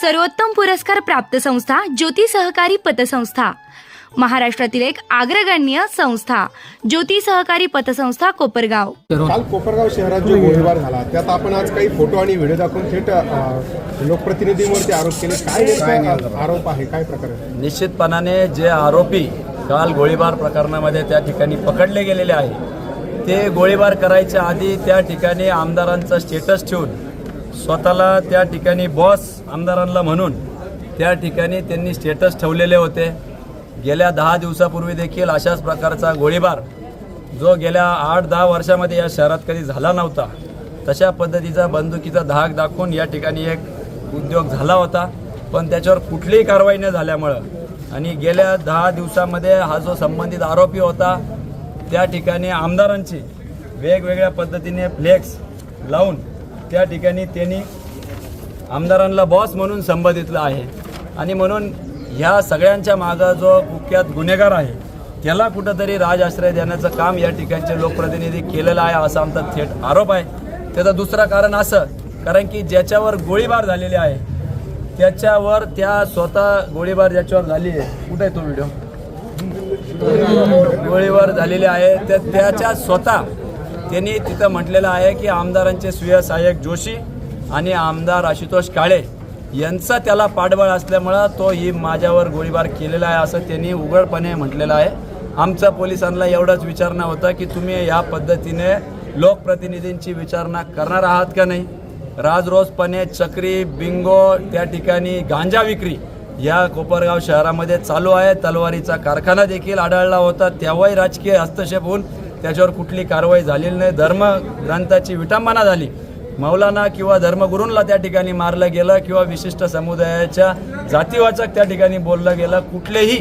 सर्वोत्तम पुरस्कार प्राप्त संस्था ज्योती सहकारी पतसंस्था. महाराष्ट्रातील एक अग्रगण्य संस्था ज्योती सहकारी पतसंस्था कोपरगाव. काल कोपरगाव शहरात जो गोळीबार झाला त्यात आपण आज काही फोटो आणि व्हिडिओ दाखवून थेट अ, लोकप्रतिनिधींवरती आरोप केले. काय नेमका आरोप आहे? काय प्रकार आहे? निश्चितपणाने जे आरोपी काल गोळीबार प्रकरणामध्ये त्या ठिकाणी पकडले गेलेले आहे ते गोळीबार करायच्या आधी त्या ठिकाणी आमदारांचा स्टेटस ठेवून स्वतःला त्या ठिकाणी बॉस आमदारांना म्हणून त्या ठिकाणी त्यांनी स्टेटस ठेवलेले होते. गेल्या दहा दिवसापूर्वी देखील अशाच प्रकारचा गोळीबार जो गेल्या आठ दहा वर्षामध्ये या शहरात कधी झाला नव्हता तशा पद्धतीचा बंदुकीचा धाक दाखवून या ठिकाणी एक उद्योग झाला होता. पण त्याच्यावर कुठलीही कारवाई न झाल्यामुळं आणि गेल्या दहा दिवसामध्ये हा जो संबंधित आरोपी होता त्या ठिकाणी आमदारांची वेगवेगळ्या पद्धतीने फ्लेक्स लावून त्या ठिकाणी त्यांनी आमदारांना बॉस म्हणून संबोधितलं आहे. आणि म्हणून ह्या सगळ्यांच्या मागा जो कुख्यात गुन्हेगार आहे त्याला कुठंतरी राजआश्रय देण्याचं काम या ठिकाणचे लोकप्रतिनिधी केलेलं आहे असा आमचा थेट आरोप आहे. त्याचं दुसरं कारण असं कारण की ज्याच्यावर गोळीबार झालेली आहे त्याच्यावर त्या स्वतः गोळीबार ज्याच्यावर झाली आहे. कुठे आहे तो व्हिडिओ गोळीबार झालेली आहे त्या त्याच्या स्वतः त्यांनी तिथं म्हटलेलं आहे की आमदारांचे स्वीय सहाय्यक जोशी आणि आमदार आशुतोष काळे यांचा त्याला पाठबळ असल्यामुळं तो ही माझ्यावर गोळीबार केलेला आहे असं त्यांनी उघडपणे म्हटलेलं आहे. आमचा पोलिसांना एवढंच विचारणा होता की तुम्ही या पद्धतीने लोकप्रतिनिधींची विचारणा करणार आहात का नाही? राजरोजपणे चक्री बिंगो त्या ठिकाणी गांजा विक्री या कोपरगाव शहरामध्ये चालू आहे. तलवारीचा कारखाना देखील आढळला होता. तेव्हाही राजकीय हस्तक्षेप होऊन त्याच्यावर कुठली कारवाई झालेली नाही. धर्मग्रंथाची विटंबना झाली. मौलाना किंवा धर्मगुरूंना त्या ठिकाणी मारलं गेलं किंवा विशिष्ट समुदायाच्या जातीवाचक त्या ठिकाणी बोललं गेलं. कुठलेही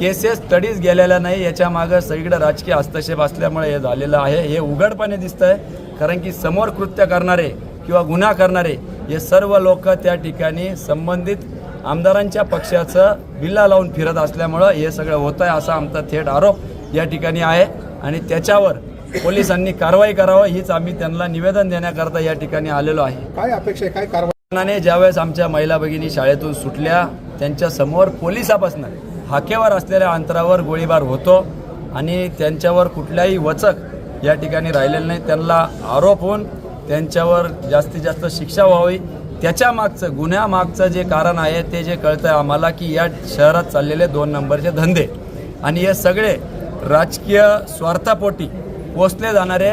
केसेस स्टडीज गेलेल्या नाही. याच्या मागं सगळीकडे राजकीय हस्तक्षेप असल्यामुळे हे झालेलं आहे. हे उघडपणे दिसतंय. कारण की समोर कृत्य करणारे किंवा गुन्हा करणारे हे सर्व लोक त्या ठिकाणी संबंधित आमदारांच्या पक्षाचं बिल्ला लावून फिरत असल्यामुळं हे सगळं होत आहे असा आमचा थेट आरोप या ठिकाणी आहे. आणि त्याच्यावर पोलिसांनी कारवाई करावं हीच आम्ही त्यांना निवेदन देण्याकरता या ठिकाणी आलेलो आहे. काय अपेक्षा आहे? काय कारवाई? ज्यावेळेस आमच्या महिला भगिनी शाळेतून सुटल्या त्यांच्यासमोर पोलिसापासून हाकेवर असलेल्या अंतरावर गोळीबार होतो आणि त्यांच्यावर कुठल्याही वचक या ठिकाणी राहिलेलं नाही. त्यांना आरोप होऊन त्यांच्यावर जास्तीत जास्त शिक्षा व्हावी. त्याच्या मागचं गुन्ह्यामागचं जे कारण आहे ते जे कळतं आम्हाला की या शहरात चाललेले दोन नंबरचे धंदे. आणि हे सगळे राजकीय स्वार्थापोटी पोचले जाणारे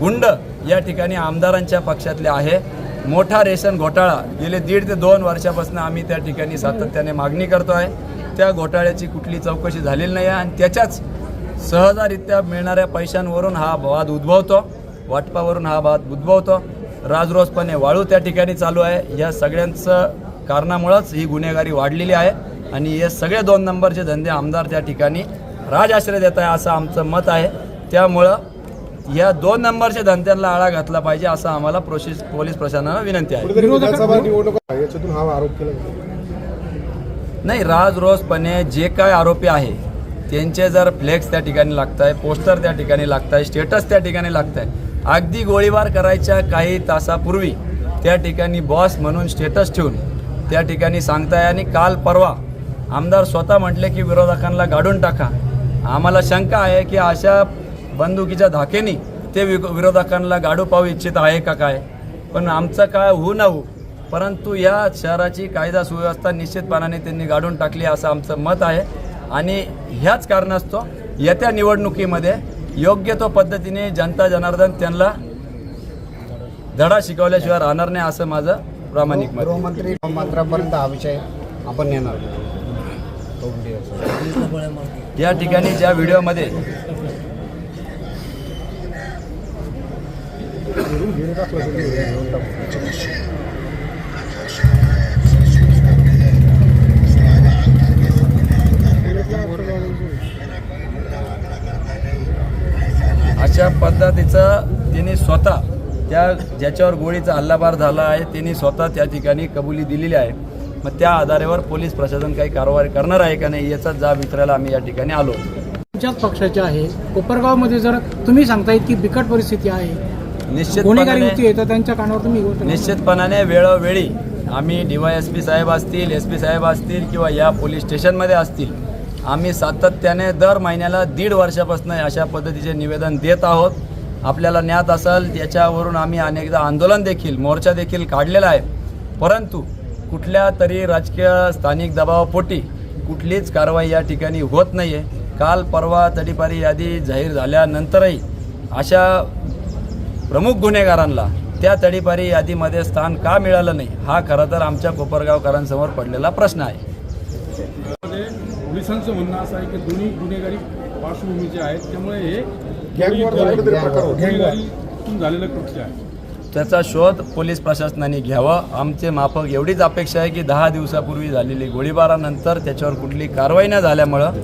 गुंड या ठिकाणी आमदारांच्या पक्षातले आहे. मोठा रेशन घोटाळा. गेले दीड ते दोन वर्षापासून आम्ही त्या ठिकाणी सातत्याने मागणी करतो आहे. त्या घोटाळ्याची कुठली चौकशी झालेली नाही आहे आणि त्याच्याच सहजारित्या मिळणाऱ्या पैशांवरून हा वाद उद्भवतो. वाटपावरून हा वाद उद्भवतो. राजरोजपणे वाळू त्या ठिकाणी चालू आहे. या सगळ्यांचं कारणामुळंच ही गुन्हेगारी वाढलेली आहे. आणि हे सगळे दोन नंबरचे धंदे आमदार त्या ठिकाणी राजआश्रय देत आहे असं आमचं मत आहे. त्यामुळं या दोन नंबरच्या धंद्यांना आळा घातला पाहिजे असं आम्हाला प्रोसेस पोलीस प्रशासनानं विनंती आहे. याच्यातून हा आरोप केला. नाही राजरोजपणे जे काय आरोपी आहे त्यांचे जर फ्लेक्स त्या ठिकाणी लागत आहे पोस्टर त्या ठिकाणी लागत आहे स्टेटस त्या ठिकाणी लागत आहे अगदी गोळीबार करायच्या काही तासापूर्वी त्या ठिकाणी बॉस म्हणून स्टेटस ठेवून त्या ठिकाणी सांगताय आणि काल परवा आमदार स्वतः म्हटले की विरोधकांना गाडून टाका. आम्हाला शंका आहे की अशा बंदुकीच्या धाकेनी ते वि विरोधकांना गाडू पाहू इच्छित आहे का काय? पण आमचं काय होऊ न होऊ परंतु या शहराची कायदा सुव्यवस्था निश्चितपणाने त्यांनी गाडून टाकली असं आमचं मत आहे. आणि ह्याच कारणास्तव येत्या निवडणुकीमध्ये योग्य तो पद्धतीने जनता जनार्दन त्यांना धडा शिकवल्याशिवाय राहणार नाही असं माझं प्रामाणिक मत. गृहमंत्री मंत्र्यापर्यंत हा विषय आपण व्हिडिओ या ठिकाणी ज्या व्हिडिओमध्ये अशा पद्धतीचं तिने स्वतः त्या ज्याच्यावर गोळीचा हल्लाबार झाला आहे त्यांनी स्वतः त्या ठिकाणी कबुली दिलेली आहे. मग त्या आधारावर पोलीस प्रशासन काही कारवाई करणार आहे का नाही याचा जाब विचारायला आम्ही या ठिकाणी आलो. तुमच्याच पक्षाचे आहे. कोपरगावमध्ये जर तुम्ही सांगताय की बिकट परिस्थिती आहे निश्चितपणाने त्यांच्या कानावर तुम्ही. निश्चितपणाने वेळोवेळी आम्ही डी वाय एस पी साहेब असतील एस पी साहेब असतील किंवा या पोलीस स्टेशनमध्ये असतील आम्ही सातत्याने दर महिन्याला दीड वर्षापासून अशा पद्धतीचे निवेदन देत आहोत. आपल्याला ज्ञात असेल याच्यावरून आम्ही अनेकदा आंदोलन देखील मोर्चा देखील काढलेला आहे. परंतु कुठल्या तरी राजकीय स्थानिक दबावापोटी कुठलीच कारवाई या ठिकाणी होत नाही आहे काल परवा तडीपारी यादी जाहीर झाल्यानंतरही अशा प्रमुख गुन्हेगारांना त्या तडीपारी यादीमध्ये स्थान का मिळालं नाही हा खरं तर आमच्या कोपरगावकरांसमोर पडलेला प्रश्न आहे. पोलिसांचं म्हणणं असं आहे की दोन्ही गुन्हेगारी पार्श्वभूमीचे आहेत. त्यामुळे हे गुन्हेगारीतून झालेलं कृत्य आहे. त्याचा शोध पोलीस प्रशासनाने घ्यावा. आमचे माफक एवढीच अपेक्षा आहे की दहा दिवसापूर्वी झालेली गोळीबारानंतर त्याच्यावर कुठली कारवाई न झाल्यामुळं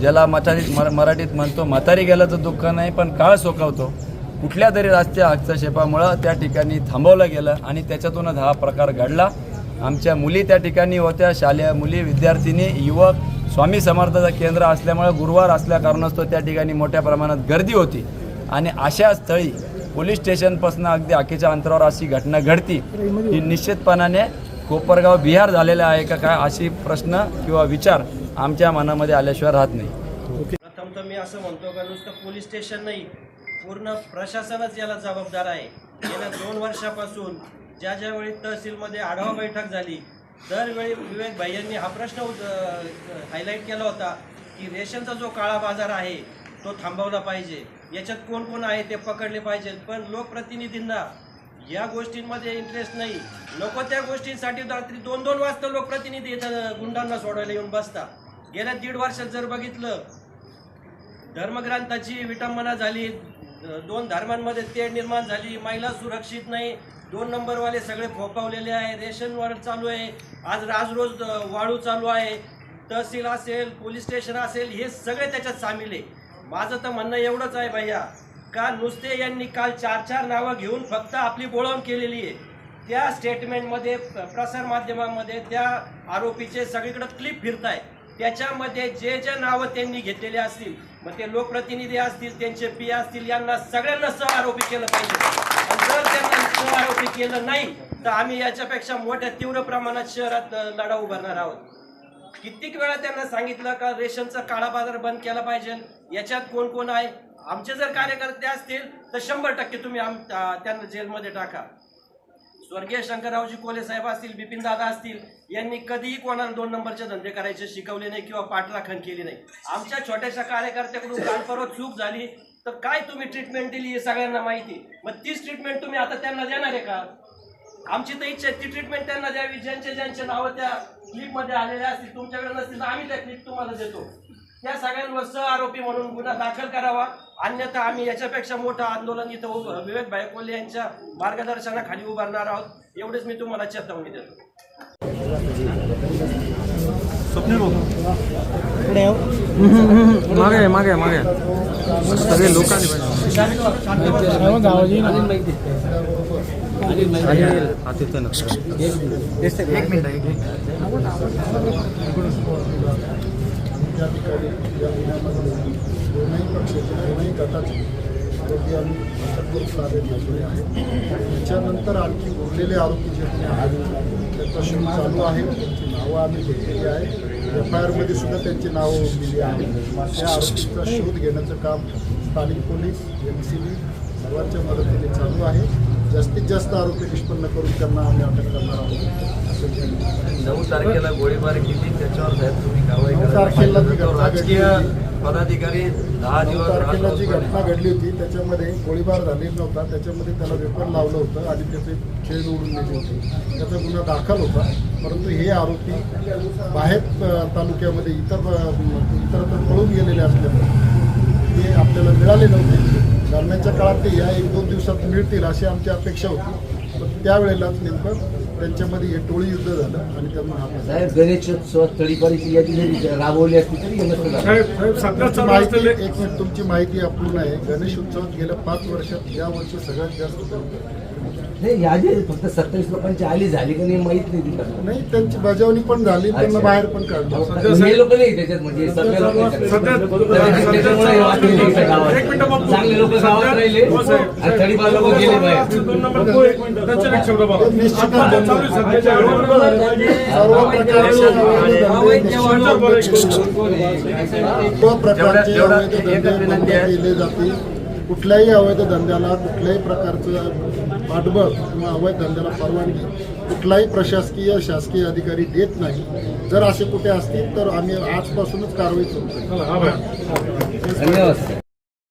ज्याला मथारीत मर मराठीत म्हणतो म्हातारी गेल्याचं दुःख नाही पण काळ सोकवतो. कुठल्या तरी राष्ट्रीय हस्तक्षेपामुळं त्या ठिकाणी थांबवलं गेलं आणि त्याच्यातूनच हा प्रकार घडला. आमच्या मुली त्या ठिकाणी होत्या. शालेय मुली विद्यार्थिनी युवक स्वामी समर्थाचं केंद्र असल्यामुळं गुरुवार असल्या कारणास्तव त्या ठिकाणी मोठ्या प्रमाणात गर्दी होती. आणि अशा स्थळी पोलीस स्टेशनपासून अगदी आखेच्या अंतरावर अशी घटना घडती. ही निश्चितपणाने कोपरगाव बिहार झालेला आहे का काय अशी प्रश्न किंवा विचार आमच्या मनामध्ये आल्याशिवाय राहत नाही. प्रथम तर मी असं म्हणतो का नुसतं पोलीस स्टेशन नाही पूर्ण प्रशासनच याला जबाबदार आहे. गेल्या दोन वर्षापासून ज्या ज्या वेळी तहसीलमध्ये आढावा बैठक झाली दरवेळी विवेक भाई यांनी हा प्रश्न हायलाईट केला होता की रेशनचा जो काळा बाजार आहे तो थांबवला पाहिजे. याच्यात कोण कोण आहे ते पकडले पाहिजेत पण लोकप्रतिनिधींना या गोष्टींमध्ये इंटरेस्ट नाही. नको त्या गोष्टींसाठी रात्री दोन दोन वाजता लोकप्रतिनिधी इथं गुंडांना सोडायला येऊन बसता गेल्या दीड वर्षात जर बघितलं धर्मग्रंथाची विटंबना झाली दोन धर्मांमध्ये तेढ निर्माण झाली महिला सुरक्षित नाही दोन नंबरवाले सगळे फोपावलेले आहे रेशनवर चालू आहे आज आज रोज वाळू चालू आहे तहसील असेल पोलीस स्टेशन असेल हे सगळे त्याच्यात सामील आहे. माझं तर म्हणणं एवढंच आहे भैया. का नुसते यांनी काल चार चार नावं घेऊन फक्त आपली बोळवण केलेली आहे. त्या स्टेटमेंटमध्ये प्रसारमाध्यमामध्ये त्या आरोपीचे सगळीकडे क्लिप फिरताय. त्याच्यामध्ये जे जे नावं त्यांनी घेतलेले असतील मग ते लोकप्रतिनिधी असतील त्यांचे पी असतील यांना सगळ्यांना सह आरोपी केलं पाहिजे. जर त्यांना सह आरोपी केलं नाही तर आम्ही याच्यापेक्षा मोठ्या तीव्र प्रमाणात शहरात लढा उभारणार आहोत. कित्येक वेळा त्यांना सांगितलं का रेशनचा काळा बाजार बंद केला पाहिजे. याच्यात कोण कोण आहे? आमचे जर कार्यकर्ते असतील तर शंभर टक्के तुम्ही आम त्यांना जेलमध्ये टाका. स्वर्गीय शंकररावजी कोले साहेब असतील बिपिन दादा असतील यांनी कधीही कोणाला दोन नंबरचे धंदे करायचे शिकवले नाही किंवा पाठराखण केली नाही. आमच्या छोट्याशा कार्यकर्त्याकडून काल परवा चूक झाली. तर काय तुम्ही ट्रीटमेंट दिली हे सगळ्यांना माहिती? मग तीच ट्रीटमेंट तुम्ही आता त्यांना देणार आहे का? आमची तर इच्छा ती ट्रीटमेंट त्यांना द्यावी ज्यांचे ज्यांचे नावं त्या क्लिपमध्ये आलेले असतील तुमच्याकडे नसतील तर आम्ही त्या क्लिप तुम्हाला देतो. या सगळ्यांवर सह आरोपी म्हणून गुन्हा दाखल करावा. अन्यथा आम्ही याच्यापेक्षा मोठं आंदोलन इथं उभं विवेक भायकोले यांच्या मार्गदर्शनाखाली उभारणार आहोत. एवढेच मी तुम्हाला चेतावणी देतो. मागे मागे मागे। सगळे लोक आले पाहिजे गावाची एक मिनिट त्या ठिकाणी या गुन्ह्यामध्ये दोनही पक्ष दोनही गटाचे आरोपी आम्ही भरपूर कार्य ठेवलेले आहे त्याच्यानंतर आणखी उरलेले आरोपी जे कोणी आहेत? त्याचा शोध चालू आहे. त्यांची नावं आम्ही घेतलेली आहे. एफ आय आरमध्ये सुद्धा त्यांची नावं दिली आहेत. त्या आरोपीचा शोध घेण्याचं काम स्थानिक पोलीस एम सी बी सर्वांच्या मदतीने चालू आहे. जास्तीत जास्त आरोपी निष्पन्न करून त्यांना आम्ही अटक करणार आहोत. असं नऊ तारखेला गोळीबार केली. त्याच्यावर साहेब तुम्ही कारवाई. तारखेला राजकीय. पदाधिकारी दहा दिवस तारखेला जी. घटना घडली होती त्याच्यामध्ये गोळीबार झालेला नव्हता. त्याच्यामध्ये त्याला वेपन लावलं होतं आणि त्याचे खेळ उडून नेले होते. त्याचा गुन्हा दाखल होता. परंतु हे आरोपी बाहेर तालुक्यामध्ये इतर इतरत्र पळून गेलेले असल्यामुळे ते आपल्याला मिळाले नव्हते. दरम्यानच्या काळात ते या एक दोन दिवसात मिळतील अशी आमची अपेक्षा होती. पण त्यावेळेलाच नेमकं त्यांच्यामध्ये हे टोळी युद्ध झालं आणि त्यांना हात साहेब गणेशोत्सव तळीपारीची यादी जरी राबवली असती तरी हे नसतं झालं. तुमची माहिती एक मिनिट तुमची माहिती अपूर्ण आहे गणेश उत्सवात गेल्या पाच वर्षात या वर्षी सगळ्यात जास्त गर्दी. नाही यादी फक्त सत्तावीस लोकांची आली झाली का नाही माहीत नाही तिथं. नाही त्यांची बजावणी पण झाली त्यांना बाहेर पण काढलं. हे लोक नाही त्याच्यात म्हणजे सगळे लोक त्याच्यामुळे हे वाटलं नाही इथं गावात. चांगले लोक गावात राहिले. आणि थडीपार लोक गेले बाहेर. ते निश्चितच बंद होईल. सर्व प्रकारचे अवैध धंदे सर्व प्रकारचे अवैध धंदे बंद केले जातील कुठल्याही अवैध धंद्याला कुठल्याही प्रकारचं पाठबळ किंवा अवैध धंद्याला परवानगी कुठलाही प्रशासकीय शासकीय अधिकारी देत नाही. जर असे कुठे असतील तर आम्ही आजपासूनच कारवाई सुरू करू. धन्यवाद.